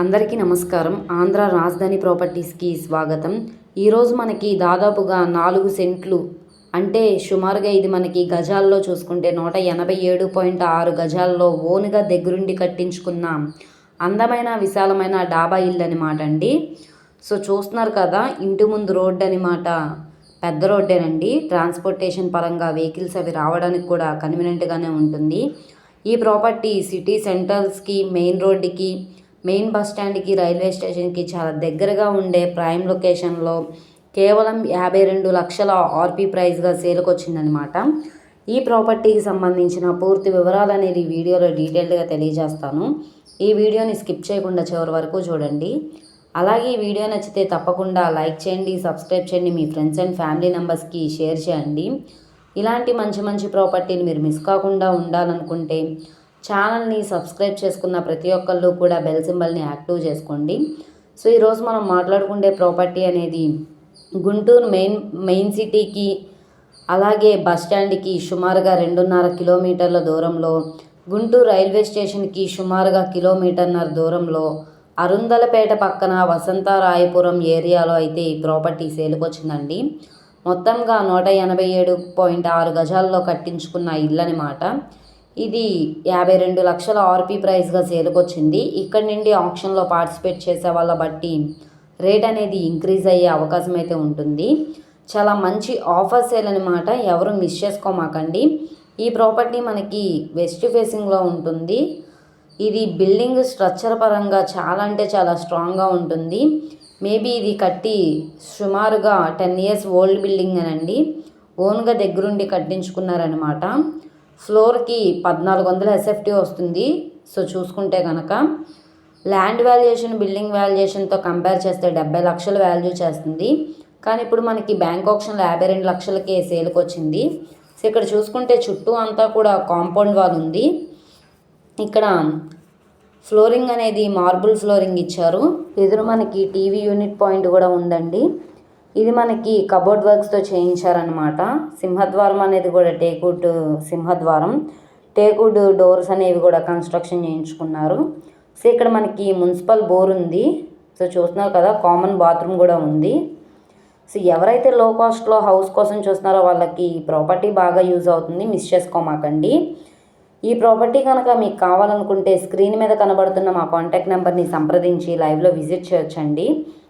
అందరికీ నమస్కారం. ఆంధ్ర రాజధాని ప్రాపర్టీస్కి స్వాగతం. ఈరోజు మనకి దాదాపుగా నాలుగు సెంట్లు అంటే సుమారుగా ఇది మనకి గజాల్లో చూసుకుంటే నూట ఎనభై ఏడు పాయింట్ ఆరు గజాల్లో ఓన్గా దగ్గరుండి కట్టించుకున్న అందమైన విశాలమైన డాబా ఇల్లు అనమాట అండి. సో చూస్తున్నారు కదా ఇంటి ముందు రోడ్డు అనమాట పెద్ద రోడ్డేనండి. ట్రాన్స్పోర్టేషన్ పరంగా వెహికల్స్ అవి రావడానికి కూడా కన్వీనియంట్గానే ఉంటుంది. ఈ ప్రాపర్టీ సిటీ సెంటర్స్కి మెయిన్ రోడ్డుకి మెయిన్ బస్ స్టాండ్కి రైల్వే స్టేషన్కి చాలా దగ్గరగా ఉండే ప్రైమ్ లొకేషన్లో కేవలం యాభై రెండు లక్షల ఆర్పీ ప్రైస్గా సేల్కి వచ్చిందనమాట ఈ ప్రాపర్టీకి సంబంధించిన పూర్తి వివరాలు అనేది వీడియోలో డీటెయిల్డ్గా తెలియజేస్తాను. ఈ వీడియోని స్కిప్ చేయకుండా చివరి వరకు చూడండి. అలాగే ఈ వీడియో నచ్చితే తప్పకుండా లైక్ చేయండి సబ్స్క్రైబ్ చేయండి మీ ఫ్రెండ్స్ అండ్ ఫ్యామిలీ మెంబర్స్కి షేర్ చేయండి. ఇలాంటి మంచి మంచి ప్రాపర్టీని మీరు మిస్ కాకుండా ఉండాలనుకుంటే ఛానల్ని సబ్స్క్రైబ్ చేసుకున్న ప్రతి ఒక్కళ్ళు కూడా బెల్ సింబల్ని యాక్టివ్ చేసుకోండి. సో ఈరోజు మనం మాట్లాడుకుండే ప్రాపర్టీ అనేది గుంటూరు మెయిన్ మెయిన్ సిటీకి అలాగే బస్ స్టాండ్కి సుమారుగా రెండున్నర కిలోమీటర్ల దూరంలో గుంటూరు రైల్వే స్టేషన్కి సుమారుగా కిలోమీటర్న్నర దూరంలో అరుందలపేట పక్కన వసంతరాయపురం ఏరియాలో అయితే ఈ ప్రాపర్టీ సేలుకొచ్చిందండి. మొత్తంగా నూట ఎనభై ఏడు పాయింట్ ఆరు గజాల్లో కట్టించుకున్న ఇల్లు అనమాట ఇది యాభై రెండు లక్షల ఆర్పీ ప్రైస్గా సేల్కొచ్చింది ఇక్కడ నుండి ఆప్షన్లో పార్టిసిపేట్ చేసే వాళ్ళ బట్టి రేట్ అనేది ఇంక్రీజ్ అయ్యే అవకాశం అయితే ఉంటుంది. చాలా మంచి ఆఫర్ సేల్ అనమాట ఎవరు మిస్ చేసుకోమాకండి. ఈ ప్రాపర్టీ మనకి వెస్ట్ ఫేసింగ్లో ఉంటుంది. ఇది బిల్డింగ్ స్ట్రక్చర్ పరంగా చాలా అంటే చాలా స్ట్రాంగ్గా ఉంటుంది. మేబీ ఇది కట్టి సుమారుగా టెన్ ఇయర్స్ ఓల్డ్ బిల్డింగ్ అనండి. ఓన్గా దగ్గరుండి కట్టించుకున్నారనమాట ఫ్లోర్కి పద్నాలుగు వందల ఎస్ఎఫ్టీ వస్తుంది. సో చూసుకుంటే కనుక ల్యాండ్ వాల్యుయేషన్ బిల్డింగ్ వాల్యుయేషన్తో కంపేర్ చేస్తే డెబ్బై లక్షలు వాల్యూ చేస్తుంది. కానీ ఇప్పుడు మనకి బ్యాంక్ ఆప్షన్లో యాభై రెండు లక్షలకే సేల్కి వచ్చింది. సో ఇక్కడ చూసుకుంటే చుట్టూ అంతా కూడా కాంపౌండ్ వాల్ ఉంది. ఇక్కడ ఫ్లోరింగ్ అనేది మార్బుల్ ఫ్లోరింగ్ ఇచ్చారు. ఎదురు మనకి టీవీ యూనిట్ పాయింట్ కూడా ఉందండి. ఇది మనకి కబోర్డ్ వర్క్స్తో చేయించారనమాట సింహద్వారం అనేది కూడా టేకుడ్ సింహద్వారం. టేకుడ్ డోర్స్ అనేవి కూడా కన్స్ట్రక్షన్ చేయించుకున్నారు. సో ఇక్కడ మనకి మున్సిపల్ బోర్ ఉంది. సో చూస్తున్నారు కదా కామన్ బాత్రూమ్ కూడా ఉంది. సో ఎవరైతే లో కాస్ట్లో హౌస్ కోసం చూస్తున్నారో వాళ్ళకి ఈ ప్రాపర్టీ బాగా యూజ్ అవుతుంది. మిస్ చేసుకోమాకండి. ఈ ప్రాపర్టీ కనుక మీకు కావాలనుకుంటే స్క్రీన్ మీద కనబడుతున్న మా కాంటాక్ట్ నెంబర్ని సంప్రదించి లైవ్లో విజిట్ చేయొచ్చండి.